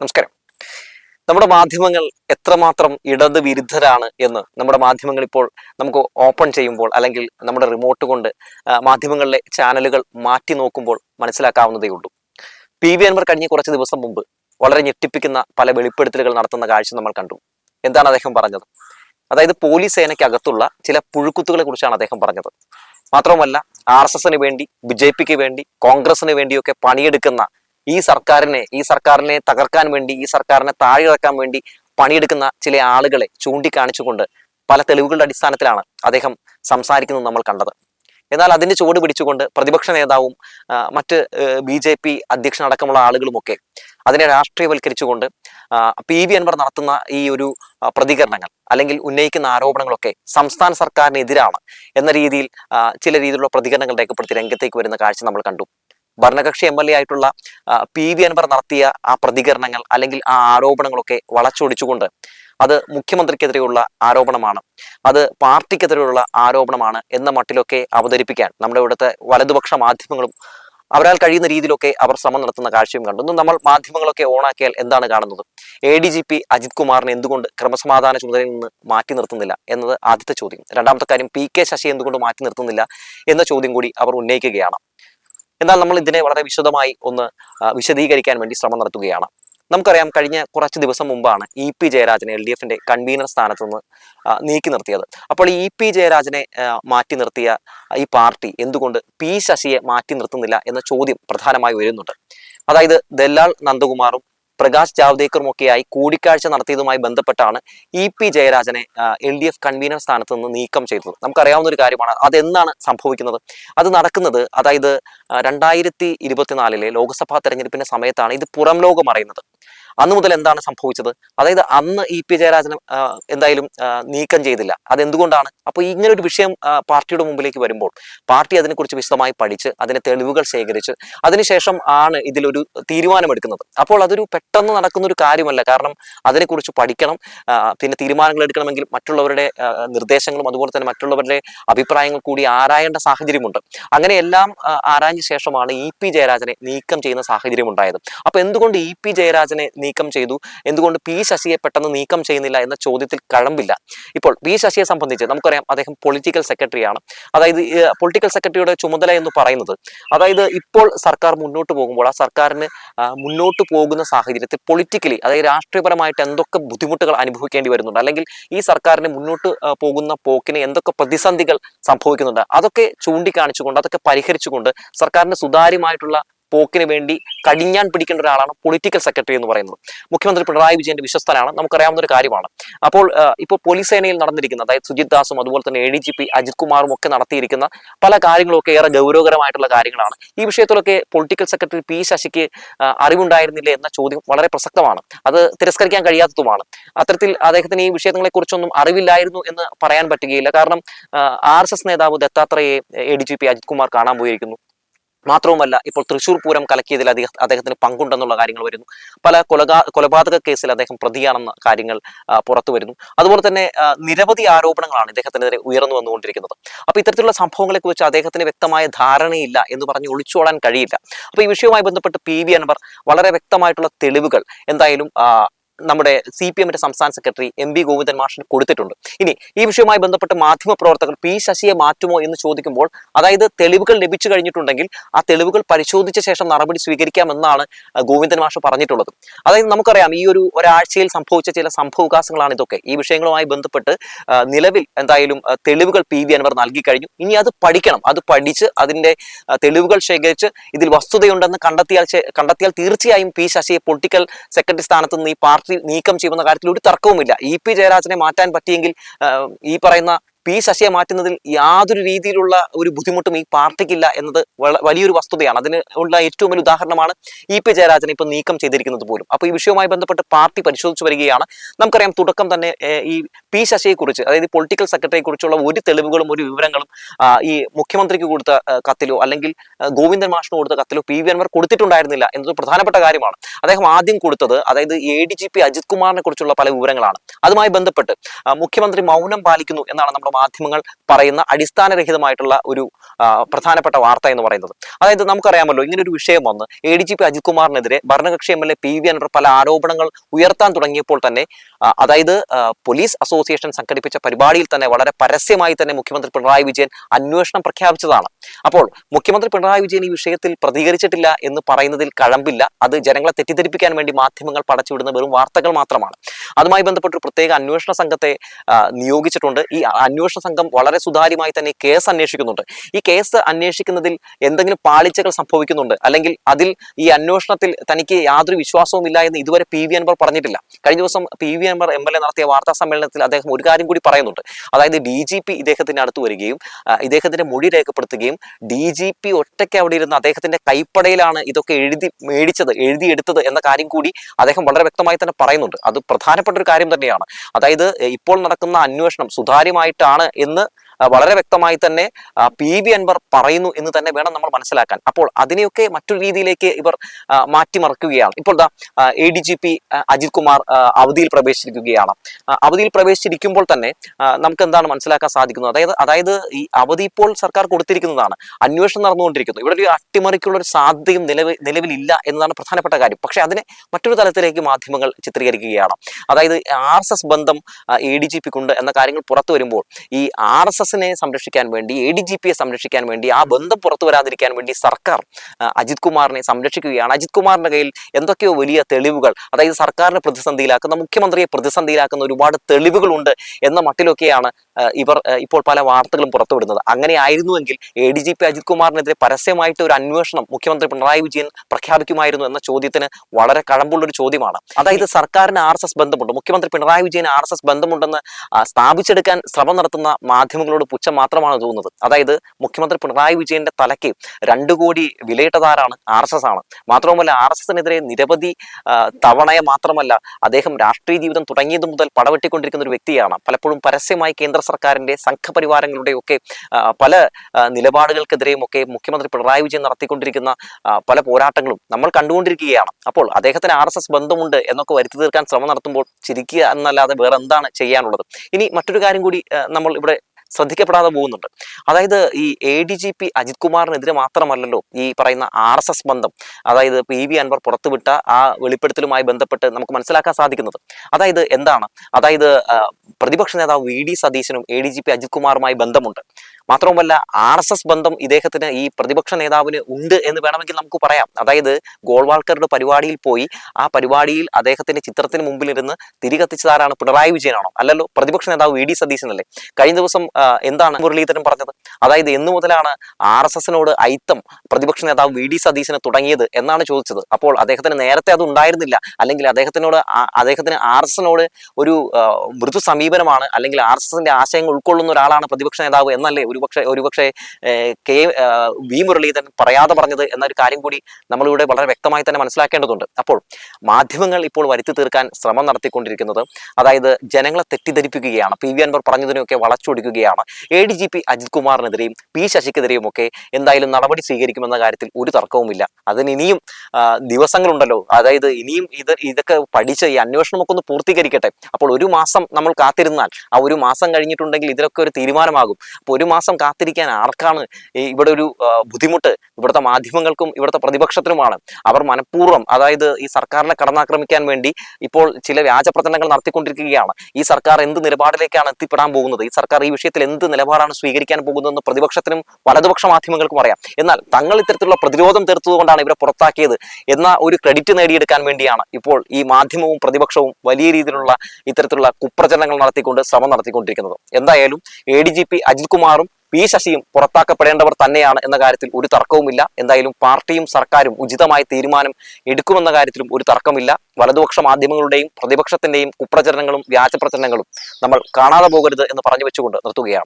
നമസ്കാരം. നമ്മുടെ മാധ്യമങ്ങൾ എത്രമാത്രം ഇടത് വിരുദ്ധരാണ് എന്ന് നമ്മുടെ മാധ്യമങ്ങൾ ഇപ്പോൾ നമുക്ക് ഓപ്പൺ ചെയ്യുമ്പോൾ അല്ലെങ്കിൽ നമ്മുടെ റിമോട്ട് കൊണ്ട് മാധ്യമങ്ങളിലെ ചാനലുകൾ മാറ്റി നോക്കുമ്പോൾ മനസ്സിലാക്കാവുന്നതേ ഉള്ളൂ. പി വി അൻവർ കഴിഞ്ഞ കുറച്ച് ദിവസം മുമ്പ് വളരെ ഞെട്ടിപ്പിക്കുന്ന പല വെളിപ്പെടുത്തലുകൾ നടത്തുന്ന കാഴ്ച നമ്മൾ കണ്ടു. എന്താണ് അദ്ദേഹം പറഞ്ഞത്? അതായത് പോലീസ് സേനയ്ക്കകത്തുള്ള ചില പുഴുക്കുത്തുകളെ കുറിച്ചാണ് അദ്ദേഹം പറഞ്ഞത്. മാത്രവുമല്ല ആർ എസ് എസിന് വേണ്ടി ബി ജെ പിക്ക് വേണ്ടി കോൺഗ്രസിന് വേണ്ടിയൊക്കെ പണിയെടുക്കുന്ന ഈ സർക്കാരിനെ ഈ സർക്കാരിനെ തകർക്കാൻ വേണ്ടി ഈ സർക്കാരിനെ താഴെയിറക്കാൻ വേണ്ടി പണിയെടുക്കുന്ന ചില ആളുകളെ ചൂണ്ടിക്കാണിച്ചുകൊണ്ട് പല തെളിവുകളുടെ അടിസ്ഥാനത്തിലാണ് അദ്ദേഹം സംസാരിക്കുന്നത് നമ്മൾ കണ്ടത്. എന്നാൽ അതിന്റെ ചുവട് പിടിച്ചുകൊണ്ട് പ്രതിപക്ഷ നേതാവും മറ്റ് ബി ജെ പി അധ്യക്ഷനടക്കമുള്ള ആളുകളുമൊക്കെ അതിനെ രാഷ്ട്രീയവൽക്കരിച്ചുകൊണ്ട് പി വി അൻവർ നടത്തുന്ന ഈ ഒരു പ്രതികരണങ്ങൾ അല്ലെങ്കിൽ ഉന്നയിക്കുന്ന ആരോപണങ്ങളൊക്കെ സംസ്ഥാന സർക്കാരിനെതിരാണ് എന്ന രീതിയിൽ ചില രീതിയിലുള്ള പ്രതികരണങ്ങൾ രേഖപ്പെടുത്തി രംഗത്തേക്ക് വരുന്ന കാഴ്ച നമ്മൾ കണ്ടു. ഭരണകക്ഷി എം എൽ എ ആയിട്ടുള്ള പി വി അൻവർ നടത്തിയ ആ പ്രതികരണങ്ങൾ അല്ലെങ്കിൽ ആ ആരോപണങ്ങളൊക്കെ വളച്ചൊടിച്ചുകൊണ്ട് അത് മുഖ്യമന്ത്രിക്കെതിരെയുള്ള ആരോപണമാണ്. അത് പാർട്ടിക്കെതിരെയുള്ള ആരോപണമാണ് എന്ന മട്ടിലൊക്കെ അവതരിപ്പിക്കാൻ നമ്മുടെ ഇവിടുത്തെ വലതുപക്ഷ മാധ്യമങ്ങളും അവരാൽ കഴിയുന്ന രീതിയിലൊക്കെ അവർ ശ്രമം നടത്തുന്ന കാഴ്ചയും കണ്ടു. ഇന്ന് നമ്മൾ മാധ്യമങ്ങളൊക്കെ ഓണാക്കിയാൽ എന്താണ് കാണുന്നത്? A D G P Ajith കുമാറിനെ എന്തുകൊണ്ട് ക്രമസമാധാന ചുമതലയിൽ നിന്ന് മാറ്റി നിർത്തുന്നില്ല എന്നത് ആദ്യത്തെ ചോദ്യം. രണ്ടാമത്തെ കാര്യം പി കെ ശശി എന്തുകൊണ്ട് മാറ്റി നിർത്തുന്നില്ല എന്ന ചോദ്യം കൂടി അവർ ഉന്നയിക്കുകയാണ്. എന്നാൽ നമ്മൾ ഇതിനെ വളരെ വിശദമായി ഒന്ന് വിശദീകരിക്കാൻ വേണ്ടി ശ്രമം നടത്തുകയാണ്. നമുക്കറിയാം കഴിഞ്ഞ കുറച്ച് ദിവസം മുമ്പാണ് ഇ പി ജയരാജനെ എൽ ഡി എഫിന്റെ കൺവീനർ സ്ഥാനത്ത് നിന്ന് നീക്കി നിർത്തിയത്. അപ്പോൾ ഇ പി ജയരാജനെ മാറ്റി നിർത്തിയ ഈ പാർട്ടി എന്തുകൊണ്ട് പി ശശിയെ മാറ്റി നിർത്തുന്നില്ല എന്ന ചോദ്യം പ്രധാനമായി ഉയരുന്നുണ്ട്. അതായത് ദല്ലാൽ നന്ദകുമാറും പ്രകാശ് ജാവ്ദേക്കറും ഒക്കെയായി കൂടിക്കാഴ്ച നടത്തിയതുമായി ബന്ധപ്പെട്ടാണ് ഇ പി ജയരാജനെ എൽ ഡി എഫ് കൺവീനർ സ്ഥാനത്ത് നിന്ന് നീക്കം ചെയ്തത്. നമുക്കറിയാവുന്ന ഒരു കാര്യമാണ് അതെന്നാണ് സംഭവിക്കുന്നത്? അത് നടക്കുന്നത് അതായത് രണ്ടായിരത്തി ഇരുപത്തിനാലിലെ ലോക്സഭാ തെരഞ്ഞെടുപ്പിന്റെ സമയത്താണ് ഇത് പുറം ലോകം അറിയുന്നത്. അന്ന് മുതൽ എന്താണ് സംഭവിച്ചത്? അതായത് അന്ന് ഇ പി ജയരാജന് എന്തായാലും നീക്കം ചെയ്തില്ല. അതെന്തുകൊണ്ടാണ്? അപ്പോൾ ഇങ്ങനെ ഒരു വിഷയം പാർട്ടിയുടെ മുമ്പിലേക്ക് വരുമ്പോൾ പാർട്ടി അതിനെക്കുറിച്ച് വിശദമായി പഠിച്ച് അതിന് തെളിവുകൾ ശേഖരിച്ച് അതിനുശേഷം ആണ് ഇതിലൊരു തീരുമാനമെടുക്കുന്നത്. അപ്പോൾ അതൊരു പെട്ടെന്ന് നടക്കുന്ന ഒരു കാര്യമല്ല. കാരണം അതിനെക്കുറിച്ച് പഠിക്കണം പിന്നെ തീരുമാനങ്ങൾ എടുക്കണമെങ്കിൽ മറ്റുള്ളവരുടെ നിർദ്ദേശങ്ങളും അതുപോലെ തന്നെ മറ്റുള്ളവരുടെ അഭിപ്രായങ്ങൾ കൂടി ആരായേണ്ട സാഹചര്യമുണ്ട്. അങ്ങനെ എല്ലാം ആരാഞ്ഞ ശേഷമാണ് ഇ പി ജയരാജനെ നീക്കം ചെയ്യുന്ന സാഹചര്യം ഉണ്ടായത് അപ്പോൾ എന്തുകൊണ്ട് ഇ പി ജയരാജനെ നീക്കം ചെയ്തു. എന്തുകൊണ്ട് പി ശശിയെ പെട്ടെന്ന് നീക്കം ചെയ്യുന്നില്ല എന്ന ചോദ്യത്തിൽ കഴമ്പില്ല. ഇപ്പോൾ പി ശശിയെ സംബന്ധിച്ച് നമുക്കറിയാം അദ്ദേഹം പൊളിറ്റിക്കൽ സെക്രട്ടറിയാണ് അതായത് പൊളിറ്റിക്കൽ സെക്രട്ടറിയുടെ ചുമതല എന്ന് പറയുന്നത് അതായത് ഇപ്പോൾ സർക്കാർ മുന്നോട്ട് പോകുമ്പോൾ ആ സർക്കാരിന് മുന്നോട്ട് പോകുന്ന സാഹചര്യത്തിൽ പൊളിറ്റിക്കലി അതായത് രാഷ്ട്രീയപരമായിട്ട് എന്തൊക്കെ ബുദ്ധിമുട്ടുകൾ അനുഭവിക്കേണ്ടി വരുന്നുണ്ട് അല്ലെങ്കിൽ ഈ സർക്കാരിന് മുന്നോട്ട് പോകുന്ന പോക്കിന് എന്തൊക്കെ പ്രതിസന്ധികൾ സംഭവിക്കുന്നുണ്ട് അതൊക്കെ ചൂണ്ടിക്കാണിച്ചുകൊണ്ട് അതൊക്കെ പരിഹരിച്ചുകൊണ്ട് സർക്കാരിന് സുതാര്യമായിട്ടുള്ള പോക്കിന് വേണ്ടി കടിഞ്ഞാൻ പിടിക്കേണ്ട ഒരാളാണ് പൊളിറ്റിക്കൽ സെക്രട്ടറി എന്ന് പറയുന്നത്. മുഖ്യമന്ത്രി പിണറായി വിജയന്റെ വിശ്വസ്തനാണ്. നമുക്കറിയാവുന്ന ഒരു കാര്യമാണ്. അപ്പോൾ ഇപ്പോൾ പോലീസ് സേനയിൽ നടന്നിരിക്കുന്ന അതായത് സുജിത് ദാസും അതുപോലെ തന്നെ A D G P Ajith കുമാറും ഒക്കെ നടത്തിയിരിക്കുന്ന പല കാര്യങ്ങളൊക്കെ ഏറെ ഗൗരവകരമായിട്ടുള്ള കാര്യങ്ങളാണ്. ഈ വിഷയത്തിലൊക്കെ പൊളിറ്റിക്കൽ സെക്രട്ടറി പി ശശിക്ക് അറിവുണ്ടായിരുന്നില്ല എന്ന ചോദ്യം വളരെ പ്രസക്തമാണ്. അത് തിരസ്കരിക്കാൻ കഴിയാത്തതുമാണ്. അത്തരത്തിൽ അദ്ദേഹത്തിന് ഈ വിഷയങ്ങളെ കുറിച്ചൊന്നും അറിവില്ലായിരുന്നു എന്ന് പറയാൻ പറ്റുകയില്ല. കാരണം ആർ എസ് എസ് നേതാവ് ദത്താത്രയെ A D G P Ajith Kumar കാണാൻ പോയിരിക്കുന്നു. മാത്രവുമല്ല ഇപ്പോൾ തൃശൂർ പൂരം കലക്കിയതിൽ അദ്ദേഹം അദ്ദേഹത്തിന് പങ്കുണ്ടെന്നുള്ള കാര്യങ്ങൾ വരുന്നു. പല കൊലപാ കൊലപാതക കേസിൽ അദ്ദേഹം പ്രതിയാണെന്ന കാര്യങ്ങൾ പുറത്തു വരുന്നു. അതുപോലെ തന്നെ നിരവധി ആരോപണങ്ങളാണ് ഇദ്ദേഹത്തിനെതിരെ ഉയർന്നു വന്നുകൊണ്ടിരിക്കുന്നത്. അപ്പോൾ ഇത്തരത്തിലുള്ള സംഭവങ്ങളെ കുറിച്ച് അദ്ദേഹത്തിന് വ്യക്തമായ ധാരണയില്ല എന്ന് പറഞ്ഞ് ഒളിച്ചോടാൻ കഴിയില്ല. അപ്പോൾ ഈ വിഷയവുമായി ബന്ധപ്പെട്ട് പി വി അൻവർ വളരെ വ്യക്തമായിട്ടുള്ള തെളിവുകൾ എന്തായാലും നമ്മുടെ സി പി എമ്മിന്റെ സംസ്ഥാന സെക്രട്ടറി എം ബി ഗോവിന്ദൻ മാഷിന് കൊടുത്തിട്ടുണ്ട്. ഇനി ഈ വിഷയവുമായി ബന്ധപ്പെട്ട് മാധ്യമ പ്രവർത്തകർ പി ശശിയെ മാറ്റുമോ എന്ന് ചോദിക്കുമ്പോൾ അതായത് തെളിവുകൾ ലഭിച്ചു കഴിഞ്ഞിട്ടുണ്ടെങ്കിൽ ആ തെളിവുകൾ പരിശോധിച്ച ശേഷം നടപടി സ്വീകരിക്കാമെന്നാണ് ഗോവിന്ദൻ മാഷ് പറഞ്ഞിട്ടുള്ളത്. അതായത് നമുക്കറിയാം ഈ ഒരു ഒരാഴ്ചയിൽ സംഭവിച്ച ചില സംഭവവികാസങ്ങളാണ് ഇതൊക്കെ. ഈ വിഷയങ്ങളുമായി ബന്ധപ്പെട്ട് നിലവിൽ എന്തായാലും തെളിവുകൾ പി വി അൻവർ നൽകി കഴിഞ്ഞു. ഇനി അത് പഠിക്കണം. അത് പഠിച്ച് അതിന്റെ തെളിവുകൾ ശേഖരിച്ച് ഇതിൽ വസ്തുതയുണ്ടെന്ന് കണ്ടെത്തിയാൽ കണ്ടെത്തിയാൽ തീർച്ചയായും പി ശശിയെ പൊളിറ്റിക്കൽ സെക്രട്ടറി സ്ഥാനത്ത് നിന്ന് ഈ പാർട്ടി നീക്കം ചെയ്യുമെന്ന കാര്യത്തിൽ ഒരു തർക്കവുമില്ല. ഇ പി ജയരാജനെ മാറ്റാൻ പറ്റിയെങ്കിൽ ഈ പറയുന്ന പി ശശിയെ മാറ്റുന്നതിൽ യാതൊരു രീതിയിലുള്ള ഒരു ബുദ്ധിമുട്ടും ഈ പാർട്ടിക്കില്ല എന്നത് വലിയൊരു വസ്തുതയാണ്. അതിന് ഉള്ള ഏറ്റവും വലിയ ഉദാഹരണമാണ് ഇ പി ജയരാജനെ ഇപ്പൊ നീക്കം ചെയ്തിരിക്കുന്നത് പോലും. അപ്പോൾ ഈ വിഷയവുമായി ബന്ധപ്പെട്ട് പാർട്ടി പരിശോധിച്ചു വരികയാണ്. നമുക്കറിയാം തുടക്കം തന്നെ ഈ പി ശശിയെ കുറിച്ച് അതായത് പൊളിറ്റിക്കൽ സെക്രട്ടറിയെ കുറിച്ചുള്ള ഒരു തെളിവുകളും ഒരു വിവരങ്ങളും ഈ മുഖ്യമന്ത്രിക്ക് കൊടുത്ത കത്തിലോ അല്ലെങ്കിൽ ഗോവിന്ദൻ മാഷിന് കൊടുത്ത കത്തിലോ പി വി അൻവർ കൊടുത്തിട്ടുണ്ടായിരുന്നില്ല എന്നത് പ്രധാനപ്പെട്ട കാര്യമാണ്. അദ്ദേഹം ആദ്യം കൊടുത്തത് അതായത് A D G P Ajith കുമാറിനെ കുറിച്ചുള്ള പല വിവരങ്ങളാണ്. അതുമായി ബന്ധപ്പെട്ട് മുഖ്യമന്ത്രി മൗനം പാലിക്കുന്നു എന്നാണ് നമ്മുടെ മാധ്യമങ്ങൾ പറയുന്ന അടിസ്ഥാനരഹിതമായിട്ടുള്ള ഒരു പ്രധാനപ്പെട്ട വാർത്ത എന്ന് പറയുന്നത്. അതായത് നമുക്കറിയാമല്ലോ ഇങ്ങനെ ഒരു വിഷയം വന്ന് A D G P Ajith കുമാറിനെതിരെ ഭരണകക്ഷി M L A P V Anwar പല ആരോപണങ്ങൾ ഉയർത്താൻ തുടങ്ങിയപ്പോൾ തന്നെ അതായത് പോലീസ് അസോസിയേഷൻ സംഘടിപ്പിച്ച പരിപാടിയിൽ തന്നെ വളരെ പരസ്യമായി തന്നെ മുഖ്യമന്ത്രി പിണറായി വിജയൻ അന്വേഷണം പ്രഖ്യാപിച്ചതാണ്. അപ്പോൾ മുഖ്യമന്ത്രി പിണറായി വിജയൻ ഈ വിഷയത്തിൽ പ്രതികരിച്ചിട്ടില്ല എന്ന് പറയുന്നതിൽ കഴമ്പില്ല. അത് ജനങ്ങളെ തെറ്റിദ്ധരിപ്പിക്കാൻ വേണ്ടി മാധ്യമങ്ങൾ പടച്ചുവിടുന്ന വെറും വാർത്തകൾ മാത്രമാണ്. അതുമായി ബന്ധപ്പെട്ട് ഒരു പ്രത്യേക അന്വേഷണ സംഘത്തെ നിയോഗിച്ചിട്ടുണ്ട്. ഈ അന്വേഷണ സംഘം വളരെ സുതാര്യമായി തന്നെ കേസ് അന്വേഷിക്കുന്നുണ്ട്. ഈ കേസ് അന്വേഷിക്കുന്നതിൽ എന്തെങ്കിലും പാളിച്ചകൾ സംഭവിക്കുന്നുണ്ട്? അല്ലെങ്കിൽ അതിൽ ഈ അന്വേഷണത്തിൽ തനിക്ക് യാതൊരു വിശ്വാസവും ഇല്ല എന്ന് ഇതുവരെ പി വി അൻവർ പറഞ്ഞിട്ടില്ല. കഴിഞ്ഞ ദിവസം P V Anwar M L A നടത്തിയ വാർത്താ സമ്മേളനത്തിൽ അദ്ദേഹം ഒരു കാര്യം കൂടി പറയുന്നുണ്ട്. അതായത് ഡി ജി പി ഇദ്ദേഹത്തിന്റെ അടുത്ത് വരികയും ഇദ്ദേഹത്തിന്റെ മൊഴി രേഖപ്പെടുത്തുകയും ഡി ജി പി ഒറ്റയ്ക്ക് അവിടെ ഇരുന്ന് അദ്ദേഹത്തിന്റെ കൈപ്പടയിലാണ് ഇതൊക്കെ എഴുതി മേടിച്ചത് എഴുതിയെടുത്തത് എന്ന കാര്യം കൂടി അദ്ദേഹം വളരെ വ്യക്തമായി തന്നെ പറയുന്നുണ്ട്. അത് പ്രധാനപ്പെട്ട ഒരു കാര്യം തന്നെയാണ്. അതായത് ഇപ്പോൾ നടക്കുന്ന അന്വേഷണം സുതാര്യമായിട്ടാണ് എന്ന് വളരെ വ്യക്തമായി തന്നെ പി വി അൻവർ പറയുന്നു എന്ന് തന്നെ വേണം നമ്മൾ മനസ്സിലാക്കാൻ. അപ്പോൾ അതിനെയൊക്കെ മറ്റൊരു രീതിയിലേക്ക് ഇവർ മാറ്റിമറക്കുകയാണ്. ഇപ്പോൾ ദാ A D G P Ajith Kumar അവധിയിൽ പ്രവേശിച്ചിരിക്കുകയാണ്. അവധിയിൽ പ്രവേശിച്ചിരിക്കുമ്പോൾ തന്നെ നമുക്ക് എന്താണ് മനസ്സിലാക്കാൻ സാധിക്കുന്നത്? അതായത് അതായത് ഈ അവധി ഇപ്പോൾ സർക്കാർ കൊടുത്തിരിക്കുന്നതാണ്. അന്വേഷണം നടന്നുകൊണ്ടിരിക്കുന്നു. ഇവിടെ ഒരു അട്ടിമറിക്കുള്ള ഒരു സാധ്യതയും നിലവിൽ നിലവിലില്ല എന്നതാണ് പ്രധാനപ്പെട്ട കാര്യം. പക്ഷേ അതിനെ മറ്റൊരു തലത്തിലേക്ക് മാധ്യമങ്ങൾ ചിത്രീകരിക്കുകയാണ്. അതായത് ആർ ബന്ധം എ ഡി ജി പിക്കുണ്ട് എന്ന കാര്യങ്ങൾ പുറത്തു വരുമ്പോൾ ഈ ആർ എസ് എസിനെ സംരക്ഷിക്കാൻ വേണ്ടി എ ഡി ജി പിയെ സംരക്ഷിക്കാൻ വേണ്ടി ആ ബന്ധം പുറത്തു വരാതിരിക്കാൻ വേണ്ടി സർക്കാർ അജിത് കുമാറിനെ സംരക്ഷിക്കുകയാണ്. അജിത് കുമാറിന്റെ കയ്യിൽ എന്തൊക്കെയോ വലിയ തെളിവുകൾ അതായത് സർക്കാരിനെ പ്രതിസന്ധിയിലാക്കുന്ന മുഖ്യമന്ത്രിയെ പ്രതിസന്ധിയിലാക്കുന്ന ഒരുപാട് തെളിവുകളുണ്ട് എന്ന മട്ടിലൊക്കെയാണ് ഇവർ ഇപ്പോൾ പല വാർത്തകളും പുറത്തുവിടുന്നത്. അങ്ങനെ ആയിരുന്നുവെങ്കിൽ A D G P Ajith കുമാറിനെതിരെ പരസ്യമായിട്ട് ഒരു അന്വേഷണം മുഖ്യമന്ത്രി പിണറായി വിജയൻ പ്രഖ്യാപിക്കുമായിരുന്നു എന്ന ചോദ്യത്തിന് വളരെ കഴമ്പുള്ള ഒരു ചോദ്യമാണ്. അതായത് സർക്കാരിന് ആർ എസ് എസ് ബന്ധമുണ്ട് മുഖ്യമന്ത്രി Pinarayi Vijayan R S S ബന്ധമുണ്ടെന്ന് സ്ഥാപിച്ചെടുക്കാൻ ശ്രമം നടത്തുന്ന മാധ്യമങ്ങളോട് പുച്ഛം മാത്രമാണ് തോന്നുന്നത്. അതായത് മുഖ്യമന്ത്രി പിണറായി വിജയന്റെ തലയ്ക്ക് രണ്ടു കോടി വിലയിട്ടതാരാണ് ആർ എസ് എസ് ആണ്. മാത്രവുമല്ല ആർ എസ് എസിനെതിരെ നിരവധി തവണയെ മാത്രമല്ല അദ്ദേഹം രാഷ്ട്രീയ ജീവിതം തുടങ്ങിയത് മുതൽ പടവെട്ടിക്കൊണ്ടിരിക്കുന്ന ഒരു വ്യക്തിയാണ്. പലപ്പോഴും പരസ്യമായി കേന്ദ്ര സർക്കാരിന്റെ സംഘപരിവാരങ്ങളുടെ ഒക്കെ പല നിലപാടുകൾക്കെതിരെയും ഒക്കെ മുഖ്യമന്ത്രി പിണറായി വിജയൻ നടത്തിക്കൊണ്ടിരിക്കുന്ന പല പോരാട്ടങ്ങളും നമ്മൾ കണ്ടുകൊണ്ടിരിക്കുകയാണ്. അപ്പോൾ അദ്ദേഹത്തിന് ആർ എസ് എസ് ബന്ധമുണ്ട് എന്നൊക്കെ വരുത്തി തീർക്കാൻ ശ്രമം നടത്തുമ്പോൾ ചിരിക്കുക എന്നല്ലാതെ വേറെ എന്താണ് ചെയ്യാനുള്ളത്? ഇനി മറ്റൊരു കാര്യം കൂടി നമ്മൾ ഇവിടെ ശ്രദ്ധിക്കപ്പെടാതെ പോകുന്നുണ്ട്. അതായത് ഈ A D G P Ajith കുമാറിനെതിരെ മാത്രമല്ലല്ലോ ഈ പറയുന്ന ആർ എസ് എസ് ബന്ധം അതായത് പി വി അൻവർ പുറത്തുവിട്ട ആ വെളിപ്പെടുത്തലുമായി ബന്ധപ്പെട്ട് നമുക്ക് മനസ്സിലാക്കാൻ സാധിക്കുന്നത്. അതായത് എന്താണ്? അതായത് പ്രതിപക്ഷ നേതാവ് വി ഡി സതീശനും A D G P Ajith കുമാറുമായി ബന്ധമുണ്ട്. മാത്രവുമല്ല ആർ എസ് എസ് ബന്ധം ഇദ്ദേഹത്തിന് ഈ പ്രതിപക്ഷ നേതാവിന് ഉണ്ട് എന്ന് വേണമെങ്കിൽ നമുക്ക് പറയാം. അതായത് ഗോൾവാൾക്കറുടെ പരിപാടിയിൽ പോയി ആ പരിപാടിയിൽ അദ്ദേഹത്തിന്റെ ചിത്രത്തിന് മുമ്പിലിരുന്ന് തിരികത്തിച്ചതാരാണ് പിണറായി വിജയനാണോ? അല്ലല്ലോ പ്രതിപക്ഷ നേതാവ് വി ഡി സതീശനല്ലേ? കഴിഞ്ഞ ദിവസം എന്താണ് മുരളീധരൻ പറഞ്ഞത്? അതായത് എന്നു മുതലാണ് ആർ എസ് എസിനോട് ഐത്തം പ്രതിപക്ഷ നേതാവ് വി ഡി സതീശന് തുടങ്ങിയത് എന്നാണ് ചോദിച്ചത്. അപ്പോൾ അദ്ദേഹത്തിന് നേരത്തെ അത് ഉണ്ടായിരുന്നില്ല. അല്ലെങ്കിൽ അദ്ദേഹത്തിനോട് അദ്ദേഹത്തിന് ആർ എസ് എസിനോട് ഒരു മൃദു സമീപനമാണ്. അല്ലെങ്കിൽ ആർ എസ് എസിന്റെ ആശയങ്ങൾ ഉൾക്കൊള്ളുന്ന ഒരാളാണ് പ്രതിപക്ഷ നേതാവ് എന്നല്ലേ ഒരുപക്ഷെ ഒരുപക്ഷെ കെ വി മുരളീധരൻ പറയാതെ പറഞ്ഞത് എന്നൊരു കാര്യം കൂടി നമ്മളിവിടെ വളരെ വ്യക്തമായി തന്നെ മനസ്സിലാക്കേണ്ടതുണ്ട്. അപ്പോൾ മാധ്യമങ്ങൾ ഇപ്പോൾ വരുത്തി തീർക്കാൻ ശ്രമം നടത്തിക്കൊണ്ടിരിക്കുന്നത് അതായത് ജനങ്ങളെ തെറ്റിദ്ധരിപ്പിക്കുകയാണ്. പി വി അൻവർ പറഞ്ഞതിനെയൊക്കെ വളച്ചൊടിക്കുകയാണ്. A D G P Ajith കുമാറിനെതിരെയും P ശശിക്കെതിരെയും ഒക്കെ എന്തായാലും നടപടി സ്വീകരിക്കുമെന്ന കാര്യത്തിൽ ഒരു തർക്കവുമില്ല. അതിന് ഇനിയും ദിവസങ്ങളുണ്ടല്ലോ. അതായത് ഇനിയും ഇത് ഇതൊക്കെ പഠിച്ച് ഈ അന്വേഷണമൊക്കെ ഒന്ന് പൂർത്തീകരിക്കട്ടെ. അപ്പോൾ ഒരു മാസം നമ്മൾ കാത്തിരുന്നാൽ ആ ഒരു മാസം കഴിഞ്ഞിട്ടുണ്ടെങ്കിൽ ഇതിലൊക്കെ ഒരു തീരുമാനമാകും. അപ്പോൾ ഒരു മാസം കാത്തിരിക്കാൻ ആർക്കാണ് ഇവിടെ ഒരു ബുദ്ധിമുട്ട്? ഇവിടുത്തെ മാധ്യമങ്ങൾക്കും ഇവിടുത്തെ പ്രതിപക്ഷത്തിനുമാണ്. അവർ മനഃപൂർവം അതായത് ഈ സർക്കാരിനെ കടന്നാക്രമിക്കാൻ വേണ്ടി ഇപ്പോൾ ചില വ്യാജ പ്രചരണങ്ങൾ നടത്തിക്കൊണ്ടിരിക്കുകയാണ്. ഈ സർക്കാർ എന്ത് നിലപാടിലേക്കാണ് എത്തിപ്പെടാൻ പോകുന്നത്? ഈ സർക്കാർ ഈ വിഷയത്തിൽ എന്ത് നിലപാടാണ് സ്വീകരിക്കാൻ പോകുന്നതെന്ന് പ്രതിപക്ഷത്തിനും വലതുപക്ഷ മാധ്യമങ്ങൾക്കും അറിയാം. എന്നാൽ തങ്ങൾ ഇത്തരത്തിലുള്ള പ്രതിരോധം തീർത്തതുകൊണ്ടാണ് ഇവരെ പുറത്താക്കിയത് എന്ന ഒരു ക്രെഡിറ്റ് നേടിയെടുക്കാൻ വേണ്ടിയാണ് ഇപ്പോൾ ഈ മാധ്യമവും പ്രതിപക്ഷവും വലിയ രീതിയിലുള്ള ഇത്തരത്തിലുള്ള കുപ്രചരണങ്ങൾ നടത്തിക്കൊണ്ട് ശ്രമം നടത്തിക്കൊണ്ടിരിക്കുന്നത്. എന്തായാലും A D G P Ajith കുമാറും പി ശശിയും പുറത്താക്കപ്പെടേണ്ടവർ തന്നെയാണ് എന്ന കാര്യത്തിൽ ഒരു തർക്കവുമില്ല. എന്തായാലും പാർട്ടിയും സർക്കാരും ഉചിതമായ തീരുമാനം എടുക്കുമെന്ന കാര്യത്തിലും ഒരു തർക്കമില്ല. വലതുപക്ഷ മാധ്യമങ്ങളുടെയും പ്രതിപക്ഷത്തിന്റെയും കുപ്രചരണങ്ങളും വ്യാജ പ്രചരണങ്ങളും നമ്മൾ കാണാതെ പോകരുത് എന്ന് പറഞ്ഞു വെച്ചുകൊണ്ട് നിർത്തുകയാണ്.